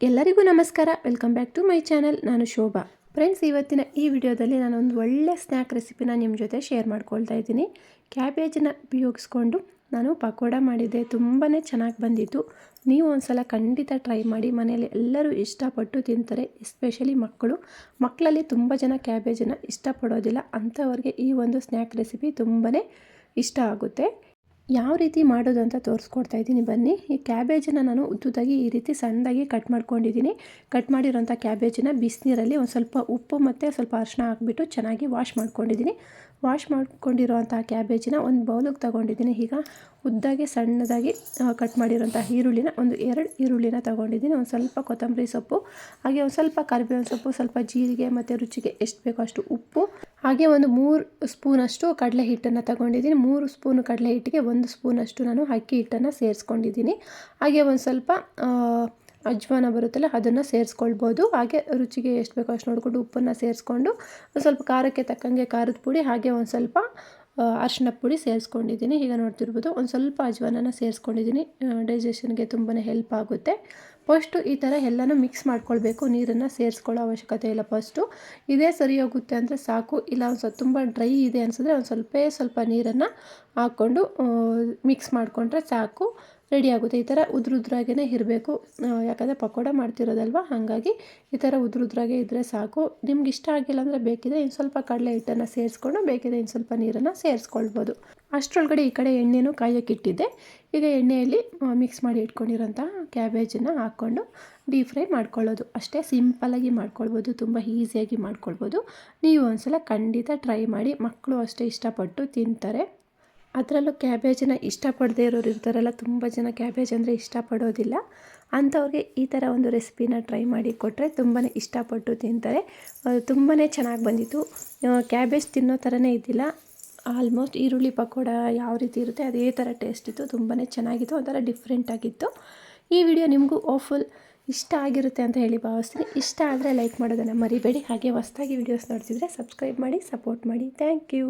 ಎಲ್ಲರಿಗೂ ನಮಸ್ಕಾರ. Welcome back to my channel ನಾನು ಶೋಭಾ. ಫ್ರೆಂಡ್ಸ್ ಇವತ್ತಿನ ಈ ವಿಡಿಯೋದಲ್ಲಿ ನಾನು ಒಂದು ಒಳ್ಳೆ ಸ್ನ್ಯಾಕ್ ರೆಸಿಪಿನ ನಿಮ್ಮ ಜೊತೆ ಶೇರ್ ಮಾಡ್ಕೊಳ್ತಾ ಇದ್ದೀನಿ. ಕ್ಯಾಬೇಜನ್ನ ಉಪಯೋಗಿಸ್ಕೊಂಡು ನಾನು ಪಕೋಡ ಮಾಡಿದ್ದೆ. ತುಂಬಾ ಚೆನ್ನಾಗಿ ಬಂದಿತ್ತು. ನೀವು ಒಂದ್ಸಲ ಖಂಡಿತ ಟ್ರೈ ಮಾಡಿ. ಮನೆಯಲ್ಲಿ ಎಲ್ಲರೂ ಇಷ್ಟಪಟ್ಟು ತಿಂತಾರೆ ಎಸ್ಪೆಷಲಿ ಮಕ್ಕಳು. ಮಕ್ಕಳಲ್ಲಿ ತುಂಬ ಜನ ಕ್ಯಾಬೇಜನ್ನು ಇಷ್ಟಪಡೋದಿಲ್ಲ. ಅಂಥವ್ರಿಗೆ ಈ ಒಂದು ಸ್ನ್ಯಾಕ್ ರೆಸಿಪಿ ತುಂಬಾ ಇಷ್ಟ ಆಗುತ್ತೆ. ಯಾವ ರೀತಿ ಮಾಡೋದು ಅಂತ ತೋರಿಸ್ಕೊಡ್ತಾ ಇದ್ದೀನಿ. ಬನ್ನಿ. ಈ ಕ್ಯಾಬೇಜನ್ನು ನಾನು ಉದ್ದುದಾಗಿ ಈ ರೀತಿ ಸಣ್ಣದಾಗಿ ಕಟ್ ಮಾಡ್ಕೊಂಡಿದ್ದೀನಿ. ಕಟ್ ಮಾಡಿರೋಂಥ ಕ್ಯಾಬೇಜನ್ನು ಬಿಸಿನೀರಲ್ಲಿ ಒಂದು ಸ್ವಲ್ಪ ಉಪ್ಪು ಮತ್ತು ಸ್ವಲ್ಪ ಅರಿಶಿನ ಹಾಕ್ಬಿಟ್ಟು ಚೆನ್ನಾಗಿ ವಾಶ್ ಮಾಡ್ಕೊಂಡಿದ್ದೀನಿ. ವಾಶ್ ಮಾಡ್ಕೊಂಡಿರೋಂಥ ಕ್ಯಾಬೇಜಿನ ಒಂದು ಬೌಲಿಗೆ ತೊಗೊಂಡಿದ್ದೀನಿ. ಈಗ ಉದ್ದಾಗಿ ಸಣ್ಣದಾಗಿ ಕಟ್ ಮಾಡಿರೋಂಥ ಈರುಳ್ಳಿನ ಒಂದು ಎರಡು ಈರುಳ್ಳಿನ ತೊಗೊಂಡಿದ್ದೀನಿ. ಒಂದು ಸ್ವಲ್ಪ ಕೊತ್ತಂಬರಿ ಸೊಪ್ಪು, ಹಾಗೆ ಒಂದು ಸ್ವಲ್ಪ ಕರಿಬೇವಿನ ಸೊಪ್ಪು, ಸ್ವಲ್ಪ ಜೀರಿಗೆ ಮತ್ತು ರುಚಿಗೆ ಎಷ್ಟು ಬೇಕೋ ಅಷ್ಟು ಉಪ್ಪು. ಹಾಗೆ ಒಂದು ಮೂರು ಸ್ಪೂನಷ್ಟು ಕಡಲೆ ಹಿಟ್ಟನ್ನು ತಗೊಂಡಿದ್ದೀನಿ. ಮೂರು ಸ್ಪೂನು ಕಡಲೆ ಹಿಟ್ಟಿಗೆ ಒಂದು ಸ್ಪೂನಷ್ಟು ನಾನು ಅಕ್ಕಿ ಹಿಟ್ಟನ್ನು ಸೇರಿಸ್ಕೊಂಡಿದ್ದೀನಿ. ಹಾಗೆ ಒಂದು ಸ್ವಲ್ಪ ಅಜ್ವಾನ ಬರುತ್ತಲ್ಲ ಅದನ್ನು ಸೇರಿಸ್ಕೊಳ್ಬೋದು. ಹಾಗೆ ರುಚಿಗೆ ಎಷ್ಟು ಬೇಕೋ ಅಷ್ಟು ನೋಡಿಕೊಂಡು ಉಪ್ಪನ್ನು ಸೇರಿಸ್ಕೊಂಡು ಒಂದು ಸ್ವಲ್ಪ ಖಾರಕ್ಕೆ ತಕ್ಕಂಗೆ ಖಾರದ ಪುಡಿ, ಹಾಗೆ ಒಂದು ಸ್ವಲ್ಪ ಅರಿಶಿನ ಪುಡಿ ಸೇರಿಸ್ಕೊಂಡಿದ್ದೀನಿ. ಈಗ ನೋಡ್ತಿರ್ಬೋದು, ಒಂದು ಸ್ವಲ್ಪ ಅಜ್ವಾನನ ಸೇರಿಸ್ಕೊಂಡಿದ್ದೀನಿ. ಡೈಜೆಷನ್ಗೆ ತುಂಬಾ ಹೆಲ್ಪ್ ಆಗುತ್ತೆ. ಫಸ್ಟು ಈ ಥರ ಎಲ್ಲನೂ ಮಿಕ್ಸ್ ಮಾಡ್ಕೊಳ್ಬೇಕು, ನೀರನ್ನು ಸೇರಿಸ್ಕೊಳ್ಳೋ ಅವಶ್ಯಕತೆ ಇಲ್ಲ ಫಸ್ಟು. ಇದೇ ಸರಿ ಹೋಗುತ್ತೆ ಅಂದರೆ ಸಾಕು, ಇಲ್ಲ ಒಂದು ಸ್ವಲ್ಪ ತುಂಬ ಡ್ರೈ ಇದೆ ಅನಿಸಿದ್ರೆ ಒಂದು ಸ್ವಲ್ಪ ಸ್ವಲ್ಪ ನೀರನ್ನು ಹಾಕ್ಕೊಂಡು ಮಿಕ್ಸ್ ಮಾಡಿಕೊಂಡ್ರೆ ಸಾಕು ರೆಡಿ ಆಗುತ್ತೆ. ಈ ಥರ ಉದ್ರುದ್ರಾಗೇ ಇರಬೇಕು. ಯಾಕಂದರೆ ಪಕೋಡ ಮಾಡ್ತಿರೋದಲ್ವ, ಹಾಗಾಗಿ ಈ ಥರ ಉದ್ರುದ್ರಾಗೆ ಇದ್ದರೆ ಸಾಕು. ನಿಮ್ಗೆ ಇಷ್ಟ ಆಗಿಲ್ಲ ಅಂದರೆ ಬೇಕಿದ್ರೆ ಇನ್ನು ಸ್ವಲ್ಪ ಕಡಲೆ ಹಿಟ್ಟನ್ನು ಸೇರಿಸ್ಕೊಂಡು, ಬೇಕಿದ್ರೆ ಇನ್ನು ಸ್ವಲ್ಪ ನೀರನ್ನು ಸೇರಿಸ್ಕೊಳ್ಬೋದು. ಅಷ್ಟರೊಳಗಡೆ ಈ ಕಡೆ ಎಣ್ಣೆನೂ ಕಾಯೋಕ್ಕಿಟ್ಟಿದ್ದೆ ಈಗ ಎಣ್ಣೆಯಲ್ಲಿ ಮಿಕ್ಸ್ ಮಾಡಿ ಇಟ್ಕೊಂಡಿರೋಂಥ ಕ್ಯಾಬೇಜನ್ನು ಹಾಕ್ಕೊಂಡು ಡೀಪ್ ಫ್ರೈ ಮಾಡ್ಕೊಳ್ಳೋದು. ಅಷ್ಟೇ ಸಿಂಪಲಾಗಿ ಮಾಡ್ಕೊಳ್ಬೋದು, ತುಂಬ ಈಸಿಯಾಗಿ ಮಾಡ್ಕೊಳ್ಬೋದು. ನೀವು ಒಂದ್ಸಲ ಖಂಡಿತ ಟ್ರೈ ಮಾಡಿ, ಮಕ್ಕಳು ಅಷ್ಟೇ ಇಷ್ಟಪಟ್ಟು ತಿಂತಾರೆ. ಅದರಲ್ಲೂ ಕ್ಯಾಬೇಜನ್ನು ಇಷ್ಟಪಡದೇ ಇರೋರು ಇರ್ತಾರಲ್ಲ, ತುಂಬ ಜನ ಕ್ಯಾಬೇಜ್ ಅಂದರೆ ಇಷ್ಟಪಡೋದಿಲ್ಲ. ಅಂಥವ್ರಿಗೆ ಈ ಥರ ಒಂದು ರೆಸಿಪಿನ ಟ್ರೈ ಮಾಡಿ ಕೊಟ್ಟರೆ ತುಂಬಾ ಇಷ್ಟಪಟ್ಟು ತಿಂತಾರೆ. ತುಂಬಾ ಚೆನ್ನಾಗಿ ಬಂದಿತ್ತು. ಕ್ಯಾಬೇಜ್ ತಿನ್ನೋ ಥರನೇ ಇದ್ದಿಲ್ಲ. ಆಲ್ಮೋಸ್ಟ್ ಈರುಳ್ಳಿ ಪಕೋಡ ಯಾವ ರೀತಿ ಇರುತ್ತೆ ಅದೇ ಥರ ಟೇಸ್ಟ್ ಇತ್ತು ತುಂಬಾ ಚೆನ್ನಾಗಿತ್ತು, ಒಂಥರ ಡಿಫ್ರೆಂಟ್ ಆಗಿತ್ತು. ಈ ವಿಡಿಯೋ ನಿಮಗೂ ಓಫುಲ್ ಇಷ್ಟ ಆಗಿರುತ್ತೆ ಅಂತ ಹೇಳಿ ಭಾವಿಸ್ತೀನಿ. ಇಷ್ಟ ಆದರೆ ಲೈಕ್ ಮಾಡೋದನ್ನು ಮರಿಬೇಡಿ. ಹಾಗೆ ಹೊಸ್ದಾಗಿ ವಿಡಿಯೋಸ್ ನೋಡ್ತಿದ್ರೆ ಸಬ್ಸ್ಕ್ರೈಬ್ ಮಾಡಿ ಸಪೋರ್ಟ್ ಮಾಡಿ. Thank you